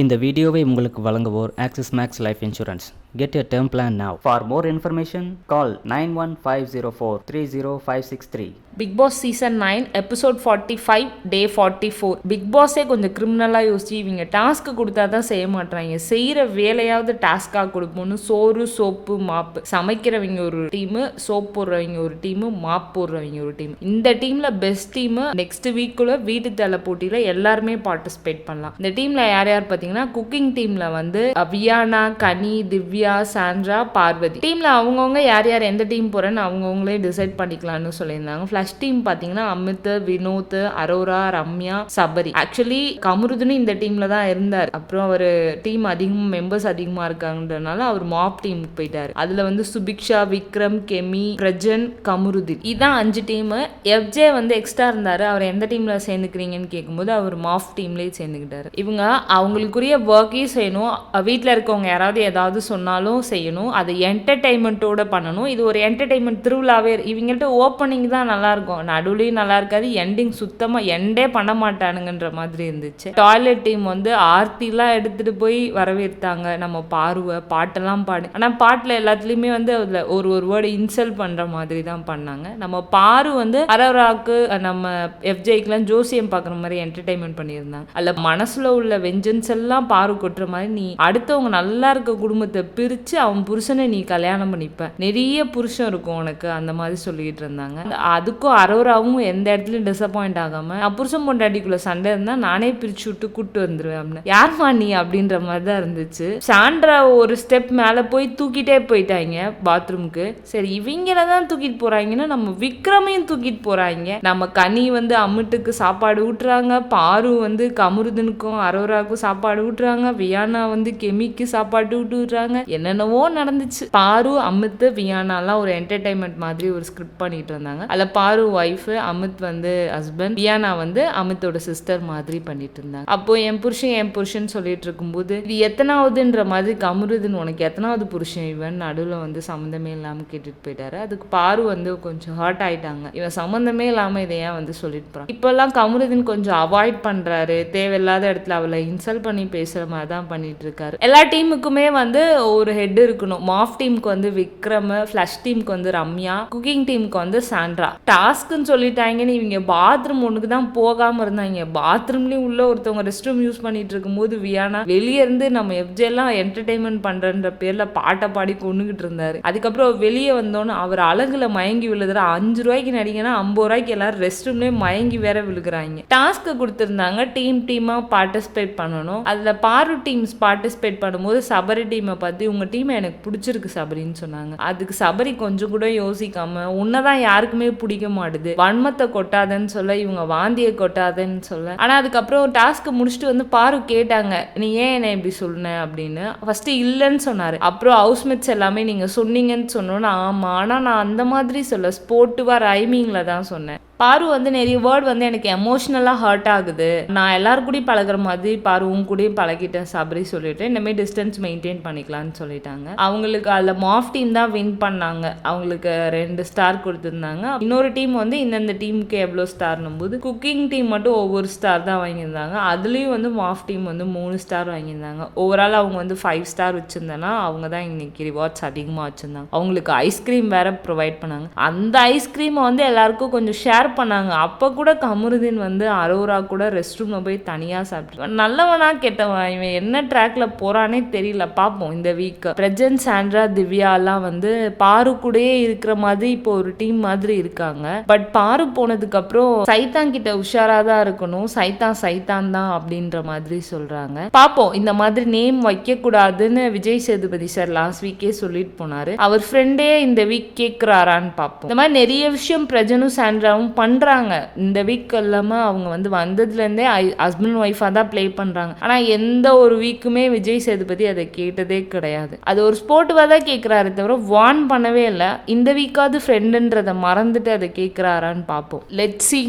இந்த வீடியோவை உங்களுக்கு வழங்குவோர் Axis Max Life insurance get a term plan now for more information call nine one five zero four three zero five six three Bigg Boss season nine episode forty five day forty four Bigg பாஸே கொஞ்சம் கிரிமினலாக யோசிச்சு இவங்க task கொடுத்தா தான் செய்ய மாட்றாங்க. செய்கிற வேலையாவது டாஸ்க்காக கொடுப்போம்னு சோறு soap மாப்பு. சமைக்கிறவங்க ஒரு டீமு சோப் போடுறவங்க ஒரு டீமு மாப் போடுறவங்க ஒரு டீம் இந்த டீமில் பெஸ்ட் டீமு நெக்ஸ்ட் வீக்குள்ள வீட்டு தலை போட்டியில் எல்லாருமே பார்ட்டிசிபேட் பண்ணலாம். இந்த டீமில் யார் யார் பார்த்தீங்கன்னா குக்கிங் டீமில் வந்து வியானா கனி திவ்யா சாண்ட்ரா பார்வதி. டீமில் அவங்கவுங்க யார் யார் எந்த டீம் போகிறேன்னு அவங்கவுங்களே டிசைட் பண்ணிக்கலாம்னு சொல்லியிருந்தாங்க. ஃப்ளஷ் டீம் பார்த்தீங்கன்னா அமித் வினோத் அரோரா ரம்யா சபரி. ஆக்சுவலி கமருதுன்னு இந்த டீமில் தான் இருந்தார். அப்புறம் அவர் டீம் அதிகம் மெம்பர்ஸ் அதிகமாக இருக்காங்கன்றனால அவர் மாப் டீமுக்கு போயிட்டார். அதில் வந்து சுபிக்ஷா விக்ரம் கெமி பிரஜன் கமருதின் இதான் அஞ்சு டீமு எஃப்ஜே வந்து எக்ஸ்ட்ரா இருந்தார். அவர் எந்த டீமில் சேர்ந்துக்கிறீங்கன்னு கேட்கும்போது அவர் மாஃப் டீம்லேயே சேர்ந்துக்கிட்டார். இவங்க அவங்களுக்கு அவங்களுக்குரிய ஒர்க்கையும் செய்யணும். வீட்டில் இருக்கவங்க யாராவது ஏதாவது சொன்னாலும் செய்யணும். அது என்டர்டெயின்மெண்ட்டோடு பண்ணணும். இது ஒரு என்டர்டைன்மெண்ட் திருவிழாவே இவங்கள்ட்ட ஓப்பனிங் தான் நல்லாயிருக்கும். நடுவுலையும் நல்லா இருக்காது எண்டிங் சுத்தமாக எண்டே பண்ண மாட்டானுங்கன்ற மாதிரி இருந்துச்சு. டாய்லெட் டீம் வந்து ஆர்த்திலாம் எடுத்துகிட்டு போய் வரவேற்றாங்க. நம்ம பார்வை பாட்டெல்லாம் பாடு. ஆனால் பாட்டில் எல்லாத்துலேயுமே வந்து அதில் ஒரு ஒரு வேர்டு இன்சல்ட் பண்ணுற மாதிரி தான் பண்ணாங்க. நம்ம பாரு வந்து அரவராக்கு நம்ம எஃப்ஜேக்கெலாம் ஜோசியம் பார்க்குற மாதிரி என்டர்டைன்மெண்ட் பண்ணியிருந்தாங்க. அதில் மனசில் உள்ள வெஞ்சன்ஸ் எல்லாம் பாரு கொட்டுற மாதிரி நீ அடுத்தவங்க நல்லா இருக்க குடும்பத்தை பிரித்து அவன் புருஷனை நீ கல்யாணம் பண்ணிப்ப. நிறைய புருஷன் இருக்கும் உனக்கு அந்த மாதிரி சொல்லிட்டு இருந்தாங்க. அதுக்கும் அரோராவும் எந்த இடத்துலையும் டிசப்பாயிண்ட் ஆகாமல் நான் புருஷன் பொண்டாட்டிக்குள்ள சண்டை இருந்தால் நானே பிரிச்சு விட்டு கூட்டு வந்துருவேன் அப்படின்னு. யார்மா நீ? அப்படின்ற மாதிரி தான் இருந்துச்சு. சாண்ட்ரா ஒரு ஸ்டெப் மேலே போய் தூக்கிட்டே போயிட்டாங்க பாத்ரூம்க்கு சரி இவங்கள தான் தூக்கிட்டு போறாங்கன்னா நம்ம விக்ரமையும் தூக்கிட்டு போறாங்க. நம்ம கனி வந்து அம்மிட்டுக்கு சாப்பாடு ஊட்டுறாங்க பாரு வந்து கமருதனுக்கும் அரோராவுக்கும் சாப்பாடு சாப்பாடு ஊட்டுறாங்க. வியானா வந்து கெமிக்கு சாப்பாடு ஊட்டு விட்றாங்க. என்னென்னவோ நடந்துச்சு. பாரு அமித் வியானாலாம் ஒரு என்டர்டைன்மெண்ட் மாதிரி ஒரு ஸ்கிரிப்ட் பண்ணிட்டு இருந்தாங்க. அதில் பாரு ஒய்ஃபு அமித் வந்து ஹஸ்பண்ட் வியானா வந்து அமித்தோட சிஸ்டர் மாதிரி பண்ணிட்டு இருந்தாங்க. அப்போ என் புருஷன் என் புருஷன் சொல்லிட்டு இருக்கும்போது இது எத்தனாவதுன்ற மாதிரி கமருதுன்னு உனக்கு எத்தனாவது புருஷன்? இவன் நடுவில் வந்து சம்மந்தமே இல்லாமல் கேட்டுட்டு போயிட்டாரு. அதுக்கு பாரு வந்து கொஞ்சம் ஹர்ட் ஆயிட்டாங்க. இவன் சம்மந்தமே இல்லாமல் இதை ஏன் வந்து சொல்லிட்டு போறான்? இப்போல்லாம் கமருதீன் கொஞ்சம் அவாய்ட் பண்றாரு. தேவையில்லாத இடத்துல அவளை இன்சல்ட் பண்ணி பேசுகிற மாதிரி தான் பண்ணிகிட்ருக்காரு எல்லா டீமுக்குமே வந்து ஒரு ஹெட் இருக்கணும். மாஃப் டீமுக்கு வந்து விக்ரம் ஃப்ளஷ் டீமுக்கு வந்து ரம்யா குக்கிங் டீமுக்கு வந்து சாண்ட்ரா. டாஸ்க்குன்னு சொல்லிட்டாங்கன்னு இவங்க பாத்ரூம் ஒன்றுக்கு தான் போகாமல் இருந்தாங்க. பாத்ரூம்லேயும் உள்ள ஒருத்தவங்க ரெஸ்ட் ரூம் யூஸ் பண்ணிட்டு இருக்கும்போது வியானா வெளியே இருந்து நம்ம எஃப்ஜெல்லாம் என்டர்டைன்மெண்ட் பண்றன்ற பேரில் பாட்டை பாடி கொண்டுகிட்டு இருந்தாரு. அதுக்கப்புறம் வெளியே வந்தோன்னு அவர் அழகுல மயங்கி விழுதுற அஞ்சு ரூபாய்க்கு நடிங்கன்னா ஐம்பது ரூபாய்க்கு எல்லாரும் ரெஸ்ட் ரூம்லேயே மயங்கி வேற விழுகிறாங்க. டாஸ்க்கு கொடுத்துருந்தாங்க டீம் டீமாக பார்ட்டிசிபேட் பண்ணணும். அதில் பாரு டீம்ஸ் பார்ட்டிசிபேட் பண்ணும்போது சபரி டீமை பார்த்து உங்கள் டீம் எனக்கு பிடிச்சிருக்கு சபரின்னு சொன்னாங்க. அதுக்கு சபரி கொஞ்சம் கூட யோசிக்காம உன்னதான் யாருக்குமே பிடிக்க மாட்டுது. வன்மத்தை கொட்டாதன்னு சொல்ல இவங்க வாந்தியை கொட்டாதன்னு சொல்ல. ஆனால் அதுக்கப்புறம் டாஸ்க்கு முடிச்சுட்டு வந்து பாரு கேட்டாங்க நீ ஏன் என்ன இப்படி சொன்ன அப்படின்னு. ஃபர்ஸ்ட் இல்லைன்னு சொன்னார். அப்புறம் ஹவுஸ்மேட்ஸ் எல்லாமே நீங்கள் சொன்னீங்கன்னு சொன்னோன்னு ஆமாம் ஆனால் நான் அந்த மாதிரி சொல்ல ஸ்போர்ட்டிவா ரைமிங்கில் தான் சொன்னேன். பாரு வந்து நிறைய வேர்ட் வந்து எனக்கு எமோஷ்னலாக ஹர்ட் ஆகுது. நான் எல்லாரு கூடயும் பழகுற மாதிரி பாரு கூடயும் பழகிட்டேன் சபரி சொல்லிட்டு. இனிமேல் டிஸ்டன்ஸ் மெயின்டைன் பண்ணிக்கலாம்னு சொல்லிட்டாங்க. அவங்களுக்கு அதில் மாஃப் டீம் தான் வின் பண்ணாங்க. அவங்களுக்கு ரெண்டு ஸ்டார் கொடுத்துருந்தாங்க. இன்னொரு டீம் வந்து இந்தந்த டீமுக்கு எவ்வளோ ஸ்டார்னும் போது குக்கிங் டீம் மட்டும் ஒவ்வொரு ஸ்டார் தான் வாங்கியிருந்தாங்க. அதுலேயும் வந்து மாஃப் டீம் வந்து மூணு ஸ்டார் வாங்கியிருந்தாங்க. ஓவரால் அவங்க வந்து ஃபைவ் ஸ்டார் வச்சுருந்தேன்னா அவங்க தான் இன்னைக்கு ரிவார்ட்ஸ் அதிகமாக வச்சுருந்தாங்க. அவங்களுக்கு ஐஸ்கிரீம் வேற ப்ரொவைட் பண்ணாங்க. அந்த ஐஸ்கிரீமை வந்து எல்லாருக்கும் கொஞ்சம் ஷேர் பண்ணாங்க. அப்போ கூட கமருதீன் வந்து அரோரா கூட ரெஸ்ட் ரூமில் போய் தனியாக சாப்பிட்டு நல்லவனா கெட்டவன் இவன் என்ன ட்ராக்ல போறானே தெரியல. பார்ப்போம் இந்த வீக் பிரஜன் சாண்ட்ரா திவ்யாலாம் வந்து பாரு கூடயே இருக்கிற மாதிரி இப்போ ஒரு டீம் மாதிரி இருக்காங்க. பட் பாரு போனதுக்கு அப்புறம் சைத்தான் கிட்ட உஷாரா தான் இருக்கணும். சைத்தான் சைத்தான் தான் அப்படின்ற மாதிரி சொல்றாங்க. பார்ப்போம் இந்த மாதிரி நேம் வைக்க கூடாதுன்னு விஜய் சேதுபதி சார் லாஸ்ட் வீக்கே சொல்லிட்டு போனாரு. அவர் ஃப்ரெண்டே இந்த வீக் கேட்குறாரான்னு பார்ப்போம் இந்த மாதிரி நிறைய விஷயம் பிரஜனும் சாண்ட்ராவும் பண்ணுறாங்க இந்த வீக் இல்லாமல் அவங்க வந்து வந்ததுலேருந்தே ஹஸ்பண்ட் ஒய்ஃபாக தான் ப்ளே பண்ணுறாங்க ஆனால் எந்த ஒரு வீக்குமே விஜய் சேதுபதி அதை கேட்டதே கிடையாது. அது ஒரு ஸ்போர்ட்டிவாக தான் கேட்குறாரு தவிர வார்ன் பண்ணவே இல்லை. இந்த வீக்காவது ஃப்ரெண்டுன்றதை மறந்துட்டு அதை கேட்குறாரான்னு பார்ப்போம். Let see